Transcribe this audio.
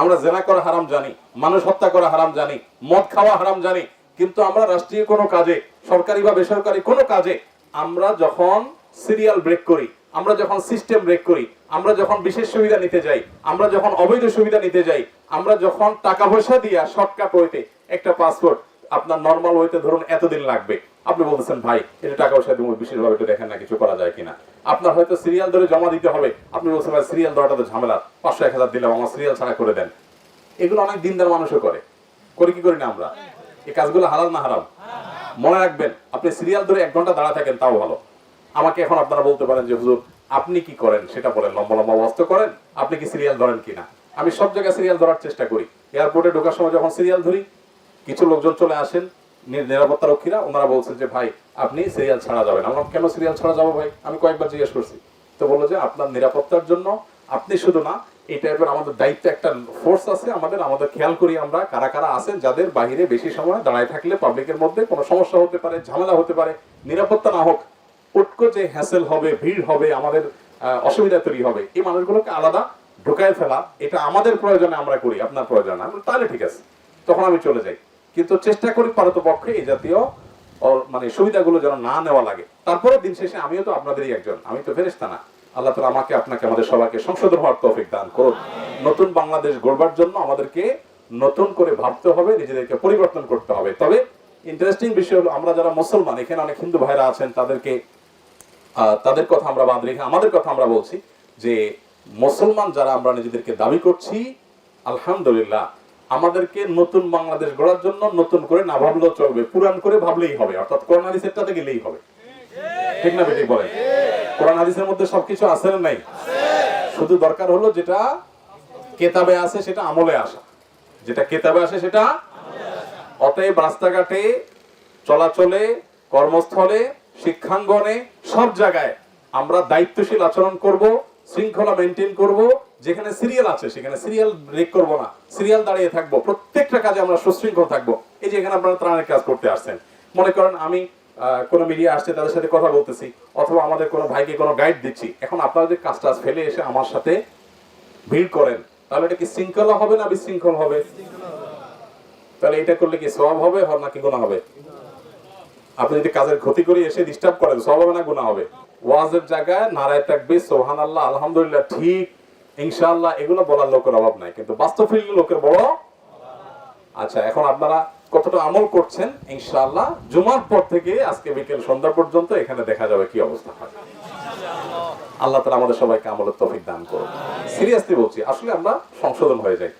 আমরা জেনা করা হারাম জানি, মানুষ হত্যা করা হারাম জানি, মদ খাওয়া হারাম জানি, কিন্তু আমরা রাষ্ট্রীয় কোনো কাজে, সরকারি বা বেসরকারি কোনো কাজে, আমরা যখন সিরিয়াল ব্রেক করি, আমরা যখন সিস্টেম ব্রেক করি, আমরা যখন বিশেষ সুবিধা নিতে যাই, আমরা যখন অবৈধ সুবিধা নিতে যাই, আমরা যখন টাকা পয়সা দিয়া শর্টকাট ওয়েতে একটা পাসপোর্ট আপনার নর্মাল ওয়েতে ধরুন এতদিন লাগবে। আপনি বলতেছেন, ভাই, এটা টাকা পয়সা দিব বিশেষভাবে একটু দেখেন না কিছু করা যায় কিনা। আপনার হয়তো সিরিয়াল ধরে জমা দিতে হবে। আপনি বলছেন, ভাই সিরিয়াল দেওয়াটা তো ঝামেলা। পাঁচশো এক হাজার দিলাম, আমার সিরিয়াল ছাড়া করে দেন। এগুলো অনেক দিনদার মানুষও করে। করি কি করি না আমরা? এই কাজগুলো হালাল না হারাম? মনে রাখবেন, আপনি সিরিয়াল ধরে এক ঘণ্টা দাঁড়া থাকেন, তাও ভালো। আমাকে এখন আপনারা বলতে পারেন যে, হুজুর, আপনি কি করেন? সেটা বলেন, লম্বা লম্বা অস্ত করেন, আপনি কি সিরিয়াল ধরেন কিনা? আমি সব জায়গায় সিরিয়াল ধরার চেষ্টা করি। এয়ারপোর্টে ঢোকার সময় যখন সিরিয়াল ধরি, কিছু লোকজন চলে আসেন নিরাপত্তা রক্ষীরা ওনারা বলছেন যে, ভাই, আপনি সিরিয়াল ছাড়া যাবেন। আমরা কেন সিরিয়াল ছাড়া যাব ভাই? আমি কয়েকবার জিজ্ঞেস করছি। তো বলল যে, আপনার নিরাপত্তার জন্য আপনি শুধু না, এই টাইপের আমাদের দায়িত্ব একটা ফোর্স আছে। আমাদের আমাদের খেয়াল করি আমরা কারা কারা আছেন, যাদের বাহিরে বেশি সময় দাঁড়ায় থাকলে পাবলিকের মধ্যে কোনো সমস্যা হতে পারে, ঝামেলা হতে পারে। নিরাপত্তা না হোক উটকো যে হ্যাসেল হবে, ভিড় হবে, আমাদের অসুবিধা তৈরি হবে, এই মানুষগুলোকে আলাদা ঢুকায় ফেলা, এটা আমাদের প্রয়োজনে আমরা করি, আপনার প্রয়োজনে তাহলে ঠিক আছে। তখন আমি চলে যাই। কিন্তু চেষ্টা করি পক্ষে এই জাতীয় মানে সুবিধাগুলো যেন না নেওয়া লাগে। তারপরে দিন শেষে আমিও তো আপনাদেরই একজন, আমি তো ফেরেস্তা না। আল্লাহ তালা আমাকে, আপনাকে, আমাদের সবাইকে সংশোধন হওয়ার তৌফিক দান করুন। নতুন বাংলাদেশ গড়বার জন্য আমাদেরকে নতুন করে ভাবতে হবে, নিজেদেরকে পরিবর্তন করতে হবে। তবে ইন্টারেস্টিং বিষয় হলো, আমরা যারা মুসলমান, এখানে অনেক হিন্দু ভাইরা আছেন, তাদেরকে তাদের কথা আমরা বাদ রেখে, আমাদের কথা আমরা বলছি যে, মুসলমান যারা আমরা নিজেদেরকে দাবি করছি, আলহামদুলিল্লাহ আমাদেরকে নতুন বাংলাদেশ গড়ার জন্য নতুন করে না ভাবলেও চলবে। পুরান করে ভাবলেই হবে, অর্থাৎ কোরআন হাদিসেরটাতে গেলেই হবে। ঠিক না বেঠিক বলেন? কোরআন হাদিসের মধ্যে সবকিছু আছে না নাই? শুধু দরকার হলো যেটা কেতাবে আছে, সেটা আমলে আসা। যেটা কেতাবে আসে সেটা অতএব রাস্তাঘাটে, চলাচলে, কর্মস্থলে, শিক্ষাঙ্গনে, সব জায়গায় আমরা দায়িত্বশীল আচরণ করব, শৃঙ্খলা মেনটেন করব যেখানে সিরিয়াল আছে, সেখানে সিরিয়াল ব্রেক করব না। সিরিয়াল দাঁড়িয়ে থাকব, প্রত্যেকটা কাজে আমরা সুশৃঙ্খল থাকব। এই যে এখানে আপনারা ত্রাণের কাজ করতে আসছেন। মনে করেন আমি কোনো মিডিয়া আসছে, তাদের সাথে কথা বলতেছি, অথবা আমাদের কোনো ভাইকে কোনো গাইড দিচ্ছি। এখন আপনারা যে কাজ টাজ ফেলে এসে আমার সাথে ভিড় করেন, তাহলে এটা কি শৃঙ্খলা হবে না বিশৃঙ্খল হবে? তাহলে এটা করলে কি সব হবে নাকি গুণা হবে? আপনি যদি কাজের ক্ষতি করে এসে ডিস্টার্ব করেন সব হবে না গুণা হবে? ওয়াজের জায়গায় নারায় থাকবে সোহান আল্লাহ আলহামদুলিল্লাহ, ঠিক ইনশাআল্লাহ এগুলো বলার লোকের অভাব নাই, কিন্তু বাস্তব লোকের বড় আচ্ছা এখন আপনারা কতটা আমল করছেন, ইনশাআল্লাহ জুমার পর থেকে আজকে বিকেল সন্ধ্যা পর্যন্ত এখানে দেখা যাবে কি অবস্থা হয়। আল্লাহ তালা আমাদের সবাইকে আমলের তফিক দান করুন সিরিয়াসলি বলছি, আসলে আমরা সংশোধন হয়ে যাই।